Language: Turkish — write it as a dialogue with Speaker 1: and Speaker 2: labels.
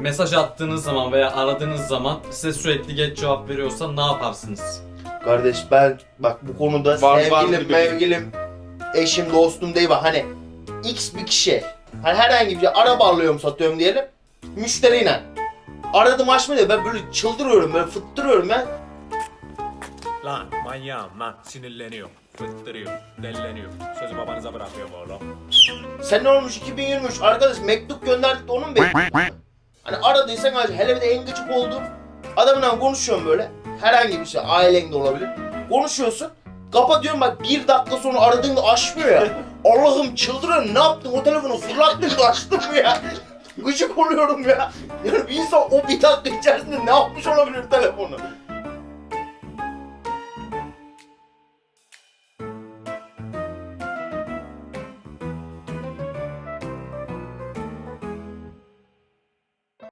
Speaker 1: mesaj attığınız zaman veya aradığınız zaman size sürekli geç cevap veriyorsa ne yaparsınız?
Speaker 2: Kardeş ben bak bu konuda
Speaker 3: Var, var
Speaker 2: sevgilim,
Speaker 3: gibi.
Speaker 2: mevgilim, eşim, dostum değil bak hani X bir kişi hani herhangi bir şey araba alıyorum satıyorum diyelim müşteriyle aradım açma diyor ben böyle çıldırıyorum böyle fıttırıyorum ben
Speaker 4: Lan manyağım lan sinirleniyor, fıttırıyor, delleniyor. Sözü babanıza bırakıyorum oğlum.
Speaker 2: sen ne olmuş 2023 arkadaş mektup gönderdik de onun bekliyorum hani aradıysan aç hele bir de en gıcık olduğum adamla konuşuyorum böyle. Herhangi bir şey ailen de olabilir. Konuşuyorsun kapatıyorum bak bir dakika sonra aradığında açmıyor ya. Allah'ım çıldırıyorum ne yaptım o telefonu fırlattım kaçtım ya? Gıcık oluyorum ya. Yani bir insan o bir dakika içerisinde ne yapmış olabilir telefonu?